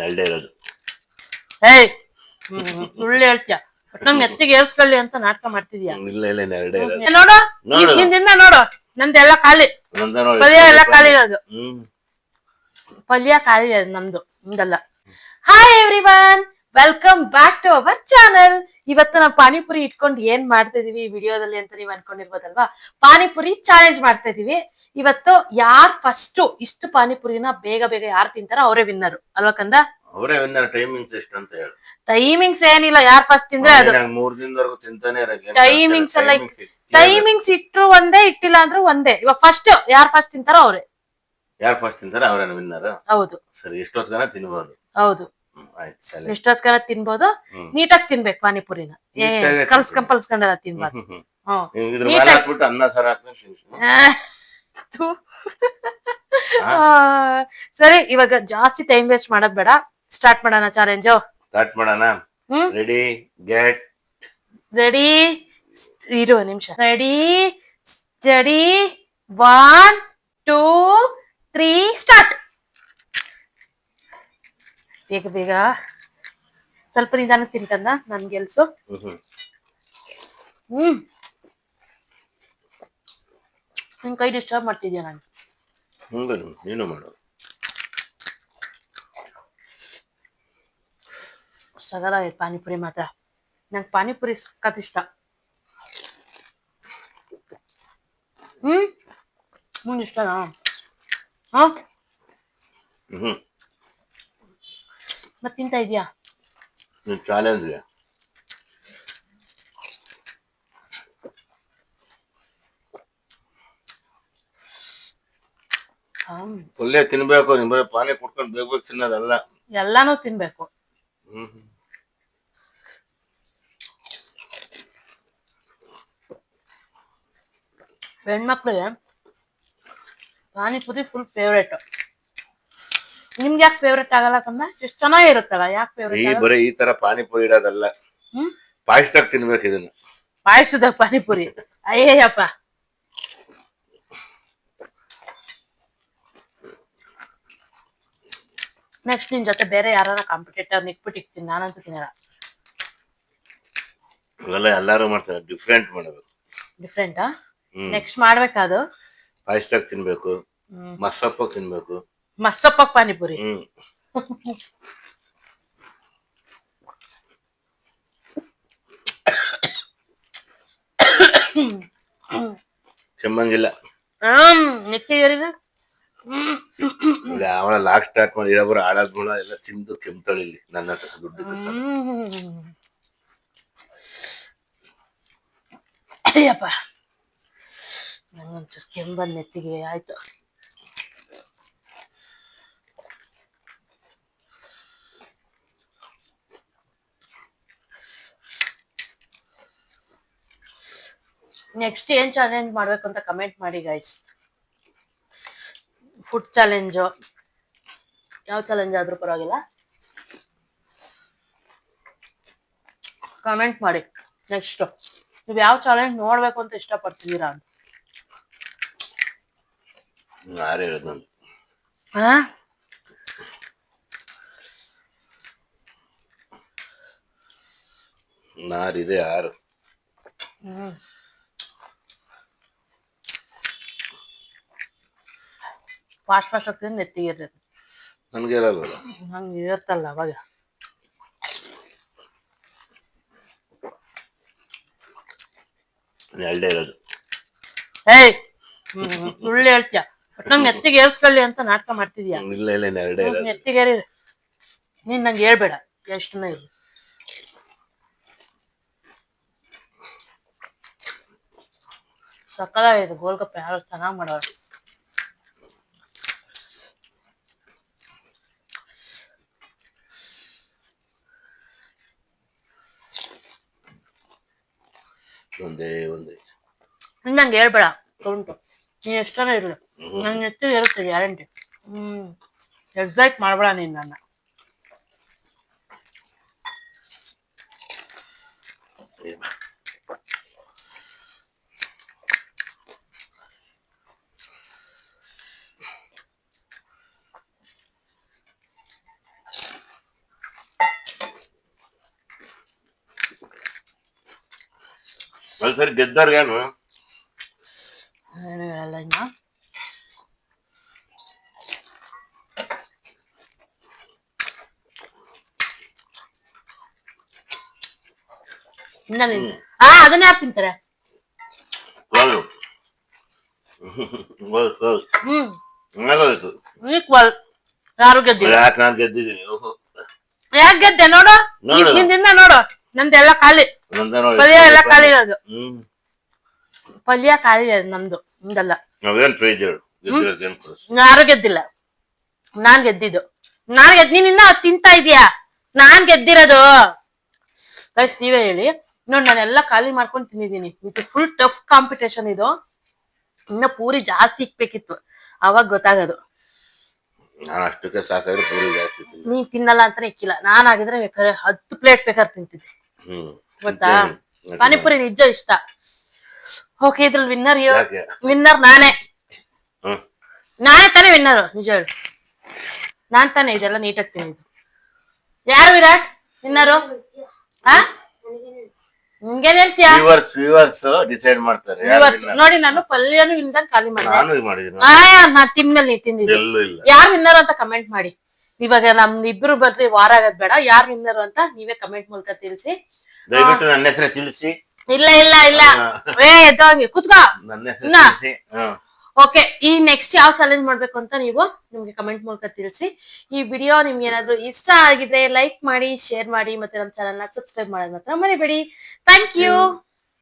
ಎರಡೇ ಇರೋದು. ಏಯ್ ಹ್ಮ್, ಸುಳ್ಳು ಹೇಳ್ತೀಯ? ನಮ್ ಎತ್ತಿಗೆ ಏರ್ಸ್ಕೊಳ್ಳಿ ಅಂತ ನಾಟಕ ಮಾಡ್ತಿದ್ಯಾ? ಹ್ಮ್, ಇಲ್ಲ ಇಲ್ಲ ಇನ್ನು ಎರಡೇ ಇರೋದು. ಏ, ನೋಡು ನೋಡು. ನಿನ್ ನೋಡು. ನಂದೆಲ್ಲ ಖಾಲಿ. ನಂದ ನೋಡಿ ಪಲ್ಯ ಎಲ್ಲ ಖಾಲಿ ಇರೋದು ಹ್ಮ್. ಪಲ್ಯ ಖಾಲಿ ಅದು ನಮ್ದು ನಿಮ್ದಲ್ಲ. Hi everyone welcome back to our channel ಇವತ್ತು ನಾವು ಪಾನಿಪುರಿ ಇಟ್ಕೊಂಡು ಏನ್ ಮಾಡ್ತಾ ಇದೀವಿ ಈ ವಿಡಿಯೋದಲ್ಲಿ ಅಂತ ನೀವ್ ಅನ್ಕೊಂಡಿರ್ಬೋದಲ್ವಾ? ಪಾನಿಪುರಿ ಚಾಲೆಂಜ್ ಮಾಡ್ತಾ ಇದೀವಿ. ಇವತ್ತು ಯಾರ್ ಫಸ್ಟ್ ಇಷ್ಟು ಪಾನಿಪುರಿನ ಬೇಗ ಬೇಗ ಯಾರು ತಿಂತಾರೋ ಅವರೇ ವಿನ್ನರ್ ಅಲ್ವಾ ಕಂದ? ಅವರೇ ವಿನ್ನರ್ ಟೈಮಿಂಗ್ಸ್ ಎಷ್ಟು ಅಂತ ಹೇಳಿ. ಟೈಮಿಂಗ್ಸ್ ಏನಿಲ್ಲ ಯಾರ್ ಫಸ್ಟ್ ತಿಂದ್ರೆ ಅದು. ನಂಗೆ ಮೂರ್ ದಿನದವರೆಗೂ ತಿಂತಾನೆ ಇರಕ್ಕೆ ಟೈಮಿಂಗ್ಸ್ ಎಲ್ಲ ಟೈಮಿಂಗ್ಸ್ ಇಟ್ರು ಒಂದೇ ಇಟ್ಟಿಲ್ಲ ಅಂದ್ರೂ ಒಂದೇ. ಇವಾಗ ಫಸ್ಟ್ ಯಾರ್ ಫಸ್ಟ್ ತಿಂತಾರೋ ಅವರೇ. ಯಾರು ಫಸ್ಟ್ ತಿಂತಾರೆ ಅವರೇ ವಿನ್ನರ್ ಹೌದು. ಸರಿ ಎಷ್ಟೊತ್ತನ ತಿನ್ಬೋದು. ಹೌದು. ಎಷ್ಟೊತ್ಕರ ತಿನ್ಬೋದು. ನೀಟಾಗಿ ತಿನ್ಬೇಕು ಪಾನಿಪುರಿನ. ಕಲ್ಸ್ಕೊಂಡ್ ಪಲ್ಸ್ಕೊಂಡೆಲ್ಲ ತಿನ್ಬಾರ್ದು. ಹ್ಮ್, ಹಾಕ್ಬಿಟ್ಟು ಅನ್ನ ಸಾರು ಇವಾಗ ಜಾಸ್ತಿ ಟೈಮ್ ವೇಸ್ಟ್ ಮಾಡೋದ್ ಬೇಡ. ಸ್ಟಾರ್ಟ್ ಮಾಡೋಣ ಚಾಲೆಂಜ್ ಸ್ಟಾರ್ಟ್ ಮಾಡೋಣ. ರೆಡಿ ಗೆಟ್ ರೆಡಿ ಇರು ನಿಮಿಷ. Ready steady one two three start ಬೇಗ ಬೇಗ ಸ್ವಲ್ಪ ನಿಧಾನ ತಿಂತಂದ ನನ್ ಗೆಲ್ಸು. ಹ್ಮ್ ನಿನ್ ಕೈ ಡಿಸ್ಟರ್ಬ್ ಮಾಡ್ತಿದ್ಯಾ ನಾನು? ನೀನು ಮಾಡು. ಸಗಲ ಪಾನಿಪುರಿ ಮಾತ್ರ. ನಂಗೆ ಪಾನಿಪುರಿ ಸಖತ್ ಇಷ್ಟ. ಹ್ಮ್? ಮುಂದಿಷ್ಟನಾ ಹಾ? ಹ್ಮ್. ಮತ್ ತಿಂತಾ ಇದೆಯಾ ನೀನ್ ಚಾಲೆಂಜ್ ಹ್ಮ್ ಪಲ್ಯ ತಿನ್ಬೇಕು ನಿಮ್ ಬರೀ ಪಾನಿ ಕುಡ್ಕೊಂಡು ಬೇಗ ಬೇಗ ತಿನ್ನೋದಲ್ಲ ಎಲ್ಲಾನು ತಿನ್ಬೇಕು. ಹ್ಮ್. ಹ್ಮ್. ಹೆಣ್ಮಕ್ಳಿಗೆ ಪಾನಿಪುರಿ ಫುಲ್ ಫೇವ್ರೇಟ್ ನಿಮ್ಗೆ ಯಾಕೆ ಫೇವ್ರೇಟ್ ಆಗಲ್ಲ ಕಮ್ಮ ಎಷ್ಟು ಚೆನ್ನಾಗಿರುತ್ತಲ್ಲ ಯಾಕೆ ಈ ಫೇವ್ರೇಟ್ ಬರೀ ಈ ತರ ಪಾನಿಪುರಿ ಇಡೋದಲ್ಲ. ಹ್ಮ್? ಪಾಯಸದಾಗ ತಿನ್ಬೇಕು ಇದನ್ನ. ಪಾಯಸದ ಪಾನಿಪುರಿ. ಅಯ್ಯಯ್ಯಪ್ಪ. ನೆಕ್ಸ್ಟ್ ನಿನ್ ಜೊತೆ ಬೇರೆ ಯಾರ ಕಾಂಪಿಟೇಟರ್ ನಿಕ್ಬಿಟ್ಟು ಇಕ್ತೀನಿ ನಾನಂತೂ ತಿನ್ನಲ್ಲ. ಇವೆಲ್ಲ ಎಲ್ಲಾರು ಮಾಡ್ತಾರೆ ಡಿಫ್ರೆಂಟ್ ಮಾಡಬೇಕು ಡಿಫ್ರೆಂಟಾ ಹ್ಮ್. ನೆಕ್ಸ್ಟ್ ಮಾಡ್ಬೇಕಾದು ಪಾಯಸದಾಗ ತಿನ್ಬೇಕು ಹ್ಮ್. ಮಸಪ್ಪ ತಿನ್ಬೇಕು. ಮಸ್ಸಪ್ಪ ಪಾನಿಪುರಿ ಹ್ಮ್ ಕೆಮ್ಮಂಗಿಲ್ಲ ಹ್ಮ್ ಹ್ಮ್ ಈಗ ಅವಳ ಲಾಕ್ ಸ್ಟಾರ್ಟ್ ಮಾಡಿ ಇರೋಬ್ರು ಗುಣ ಎಲ್ಲ ತಿಂದು ಕೆಮ್ತಳಿಲಿ ನನ್ನ ಹತ್ರ ದುಡ್ಡು. ಅಯ್ಯಪ್ಪ ನಂಗೊಂಚೂರು ಬಂದ ನೆತ್ತಿಗೆ ಆಯ್ತು ನೆಕ್ಸ್ಟ್ ಏನ್ ಚಾಲೆಂಜ್ ಮಾಡ್ಬೇಕು ಅಂತ ಕಮೆಂಟ್ ಮಾಡಿ ಗೈಸ್ ಫುಡ್ ಚಾಲೆಂಜು ಯಾವ ಚಾಲೆಂಜ್ ಆದ್ರೂ ಪರವಾಗಿಲ್ಲ. ಕಮೆಂಟ್ ಮಾಡಿ. ನೆಕ್ಸ್ಟ್ ನೀವು ಯಾವ ಚಾಲೆಂಜ್ ನೋಡ್ಬೇಕು ಅಂತ ಇಷ್ಟಪಡ್ತಿದ್ದೀರಾ ಅಂತ. ನಾರಿದೆ ಯಾರು? ಹ್ಮ್. ಫಾಸ್ಟ್ ಫಾಸ್ಟ್ ಹೋಗ್ತೀನಿ ನೆತ್ತಿಗೆ ಇರ್ತೈತಿ ನನಗೆ ಇರಲ್ವಲ್ಲ ಹಂಗೆ ಇರ್ತಲ್ಲ ಅವಾಗ. ಎಳ್ಳೆ ಇರೋದು. ಏಯ್ ಹ್ಮ್ ಸುಳ್ಳು ಹೇಳ್ತೀಯ? ಬಟ್ ನಮ್ ನೆತ್ತಿಗೆ ಏರ್ಸ್ಕೊಳ್ಳಿ ಅಂತ ನಾಟಕ ಮಾಡ್ತಿದ್ಯಾ? ಇಲ್ಲ ಇಲ್ಲ ಎರಡೇ ಇರೋದು. ನೆತ್ತಿಗೆ ನೀನ್ ನಂಗೆ ಹೇಳ್ಬೇಡ ಎಷ್ಟನ್ನ ಇರ್ಲಿ. ಸಕ್ಕದಾಗಿದೆ ಗೋಲ್ಗಪ್ಪ ಯಾರು ಚೆನ್ನಾಗ್ ಮಾಡೋರು. ಒಂದೇ ಒಂದೇ. ನಂಗೆ ಹೇಳ್ಬೇಡ ಉಂಟು ನೀನು ಎಷ್ಟನ ಇರಲಿ. ನನ್ನ ನೆತ್ತಿಗೆ ಇರುತ್ತೆ ಗ್ಯಾರಂಟಿ. ಹ್ಮ್. ಎಕ್ಸೈಟ್ ಮಾಡ್ಬೇಡ ನೀನ್ ನನ್ನ. ಒಂದ್ ಸರಿ ಗೆದ್ದವ್ರಿಗೇನು ಏನು ಹೇಳಲ್ಲ ಇನ್ನ ಇನ್ನ ನೀನು ಹಾ ಅದನ್ನ ಯಾರು ತಿಂತಾರೆ ಹೌದು ಹೌದು ಹೌದು ಹ್ಮ್ ಹಂಗಾಗೋಯ್ತು ಈಕ್ವಲ್ ಯಾರು ಗೆದ್ದಿಲ್ಲ ಯಾಕೆ ನಾನು ಗೆದ್ದಿದ್ದೀನಿ ಓಹೋ. ಯಾಕೆ ಗೆದ್ದೆ ನೋಡು ನೋಡು. ನಿಂದ ನೋಡು ನಂದೆಲ್ಲ ಖಾಲಿ. ಪಲ್ಯ ಎಲ್ಲ ಖಾಲಿ ಅದು ಪಲ್ಯ ಖಾಲಿ ಅದು ನಮ್ದು ನಿಮ್ದೆಲ್ಲ. ಯಾರು ಗೆದ್ದಿಲ್ಲ ನಾನ್ ಗೆದ್ದಿದ್ದು. ನಾನ್ ಗೆದ್ ನೀನ್ ಇನ್ನ ಅದ್ ತಿಂತಾ ಇದೀಯಾ? ನಾನ್ ಗೆದ್ದಿರೋದು. ಗೈಸ್ ನೀವೇ ಹೇಳಿ. ನೋಡ್ ನಾನೆಲ್ಲ ಖಾಲಿ ಮಾಡ್ಕೊಂಡು ತಿಂದಿದ್ದೀನಿ. ಇದು ಫುಲ್ ಟಫ್ ಕಾಂಪಿಟೇಷನ್ ಇದು. ಇನ್ನ ಪೂರಿ ಜಾಸ್ತಿ ಇಕ್ಬೇಕಿತ್ತು. ಅವಾಗ ಗೊತ್ತಾಗೋದು. ನಾನು ಅಷ್ಟಕ್ಕೆ ಸಾಕಾದ್ರೆ ಪೂರಿ ಜಾಸ್ತಿ ತಿಂದೆ. ನೀನ್ ತಿನ್ನಲ್ಲ ಅಂತಾನೆ ಇಕ್ಕಿಲ್ಲ. ನಾನ್ ಆಗಿದ್ರೆ ಬೇಕಾದ್ರೆ ಹತ್ತು ಪ್ಲೇಟ್ ಬೇಕಾದ್ರೆ ತಿಂತಿದ್ದೆ. ಗೊತ್ತಾ. ಪಾನಿಪುರಿ ನಿಜ ಇಷ್ಟ. ಓಕೆ ಇದ್ರಲ್ಲಿ ವಿನ್ನರ್ ವಿನ್ನರ್ ನಾನೇ. ನಾನೇ ತಾನೇ ವಿನ್ನರ್ ನಿಜ ಹೇಳು. ನಾನ್ ತಾನೇ ಇದೆಲ್ಲ ನೀಟಾಗಿ ತಿಂದಿದ್ದು. ಯಾರು ವಿರಾಟ್? ವಿನ್ನರು ನಿಮ್ಗೇನ್ ಹೇಳ್ತೀಯಾ? ವ್ಯೂವರ್ಸ್ ವ್ಯೂವರ್ಸ್ ಡಿಸೈಡ್ ಮಾಡ್ತಾರೆ. ನೋಡಿ ನಾನು ಪಲ್ಯನು ಇಲ್ದಂಗ್ ಖಾಲಿ ಮಾಡಿದೆ. ನಾನು ನಾ ತಿನ್ಮೇಲೆ ನೀ ತಿಂದಿದ್ದು. ಯಾರು ವಿನ್ನರ್ ಅಂತ ಕಮೆಂಟ್ ಮಾಡಿ. ಇವಾಗ ನಮ್ ಇಬ್ರು ಬರ್ಲಿ ವಾರ ಆಗೋದ್ ಬೇಡ. ಯಾರು ವಿನ್ನರ್ ಅಂತ ನೀವೇ ಕಮೆಂಟ್ ಮೂಲಕ ತಿಳಿಸಿ. ದಯವಿಟ್ಟು ನನ್ನ ಹೆಸರೇ ತಿಳಿಸಿ. ಇಲ್ಲ ಇಲ್ಲ ಇಲ್ಲ. ಏ ಎದ್ದೋಗಿ ಕುತ್ಕೋ. ನನ್ನ ಹೆಸರು ಇನ್ನ? ತಿಳಿಸಿ. ಹಾ. ಓಕೆ ಈ ನೆಕ್ಸ್ಟ್ ಯಾವ ಚಾಲೆಂಜ್ ಮಾಡ್ಬೇಕು ಅಂತ ನೀವು ನಿಮ್ಗೆ ಕಮೆಂಟ್ ಮೂಲಕ ತಿಳಿಸಿ. ಈ ವಿಡಿಯೋ ನಿಮ್ಗೆ ಏನಾದ್ರು ಇಷ್ಟ ಆಗಿದ್ರೆ ಲೈಕ್ ಮಾಡಿ ಶೇರ್ ಮಾಡಿ ಮತ್ತೆ ನಮ್ಮ ಚಾನೆಲ್ನ ಸಬ್ಸ್ಕ್ರೈಬ್ ಮಾಡೋದ್ ಮಾತ್ರ ಮರಿಬೇಡಿ. Thank you